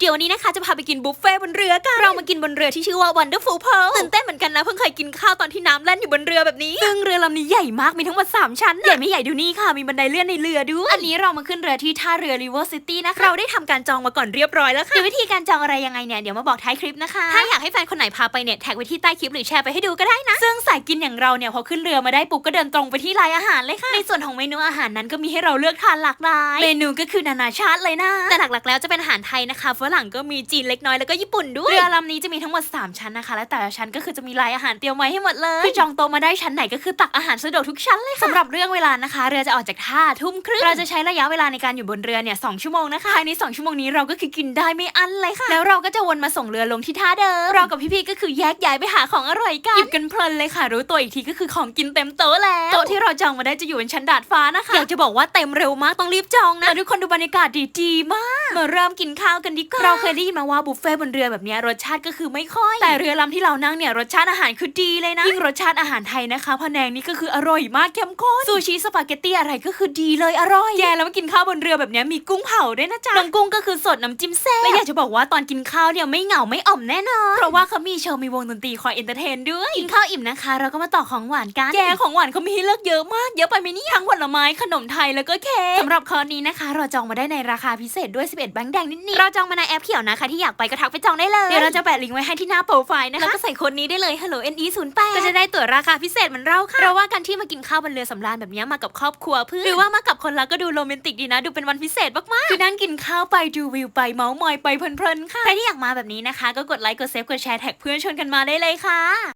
เดี๋ยววันนี้นะคะจะพาไปกินบุฟเฟ่ต์บนเรือกัน เรามากินบนเรือที่ชื่อว่า Wonderful Pearl ตื่นเต้นเหมือนกันนะ เพิ่งเคยกินข้าวตอนที่น้ำแล่นอยู่บนเรือแบบนี้ ซึ่งเรือลำนี้ใหญ่มาก มีทั้งหมด 3 ชั้น ใหญ่ไม่ใหญ่ดูนี่ค่ะ มีบันไดเลื่อนในเรือด้วย อันนี้เรามาขึ้นเรือที่ท่าเรือ River City นะคะ เราได้ทำการจองมาก่อนเรียบร้อยแล้วค่ะเดี๋ยววิธีการจองอะไรยังไงเนี่ย เดี๋ยวมาบอกท้ายคลิปนะคะ ถ้าอยากให้แฟนคนไหนพาไปเนี่ย แท็กไว้ที่ใต้คลิปหรือแชร์ไปให้ดูก็ได้นะซึ่งสายกินอย่างเราเนี่ยพอขึ้นเรือมาได้ปุ๊บก็เดินตรงไปที่รายอาหารเลยค่ะ ในส่วนของเมนูอาหารนั้นก็มีให้เราเลือกทานหลากหลาย เมนูก็คือนานาชาติเลยนะ แต่หลักๆแล้วจะเป็นอาหารไทยนะคะ ฝรั่งก็มีจีนเล็กน้อยแล้วก็ญี่ปุ่นด้วย เรือลำนี้จะมีทั้งหมด 3 ชั้นนะคะ และแต่ละชั้นก็คือจะมีรายอาหารเตรียมไว้ให้หมดเลย คือจองโต๊ะมาได้ชั้นไหนก็คือตักอาหารสะดวกทุกชั้นเลยค่ะสำหรับเรื่องเวลานะคะ เรือจะออกจากท่าทุ่มครึ่ง เราจะใช้ระยะเวลาในการอยู่บนเรือเนี่ยสชั่วโมงนะคะภายใน2ชั่วโมงนี้เราก็คือกินได้ไม่อั้นเลยค่ะ แล้วเราก็จะวนมาส่งเรือลงที่ท่าเดิม เรากับพี่ๆก็คือแยกย้ายไปหาของอร่อยกันหยิบกันเพลินเลยค่ะรู้ตัวอีกทีก็คือของกินเต็มโต๊ะแล้วโต๊ะที่เราจองมาได้จะอยู่บนชั้นดาดฟ้านะคะอยากจะบอกว่าเต็มเร็วมากต้องรีบจองนะแต่ทุกคนดูบรรยากาศดีดีๆมากมาเริ่มกินข้าวกันดีกว่าเราเคยได้ยินมาว่าบุฟเฟ่ต์บนเรือแบบเนี้ยรสชาติก็คือไม่ค่อย แต่เรือลำที่เรานั่งเนี่ยรสชาติอาหารคือดีเลยนะยิ่งรสชาติอาหารไทยนะคะพะแนงนี่ก็คืออร่อยมากเข้มข้นซูชิสปาเกตตี้อะไรก็คือดีเลยอร่อยแย่แล้วมากินข้าวบนเรือแบบเนี้ยมีกุ้งเผาด้วยนะจ๊ะน้องกุ้งก็คือสดน้ำจิ้มแซ่บและอยากจะบอกว่าตอนกินข้าวเนี่ยไม่เหงาไม่อ่อมแน่นอนเพราะว่าเขามีโชว์มีวงดนตรีคอยเอนเตอร์เทนด้วยกินข้าวอิ่มนะคะเราก็มาต่อของหวานกันแกของหวานเขามีให้เลือกเยอะมาก เยอะไปไหมเนี่ยทั้งผลไม้ขนมไทยแล้วก็เค้กสำหรับคอร์สนี้นะคะ เราจองมาได้ในราคาพิเศษด้วย 11แบงค์แดงนิดๆเราจองมาในแอปเขียวนะคะ ที่อยากไปก็ทักไปจองได้เลยเดี๋ยวเราจะแปะลิงก์ไว้ให้ที่หน้าโปรไฟล์นะคะแล้วก็ใส่โค้ดนี้ได้เลย hello ne 0 8ก็จะได้ตั๋วราคาพิเศษเหมือนเราค่ะเราว่าการที่มากินข้าวบนเรือสำราญแบบนี้มากับครอบครัวเพื่อนหรือว่ามากับคนรักก็ดูโรแมนติกดีนะ ดูเป็นวันพิเศษมากๆคือนั่งกินข้าวไปดูวิวไปเมาส์มอยไปเพลินๆค่ะใครที่อยากมาแบบนี้นะคะ ก็กดไลค์กดเซฟกดแชร์แท็กเพื่อนชวนกันมาได้เลยค่ะ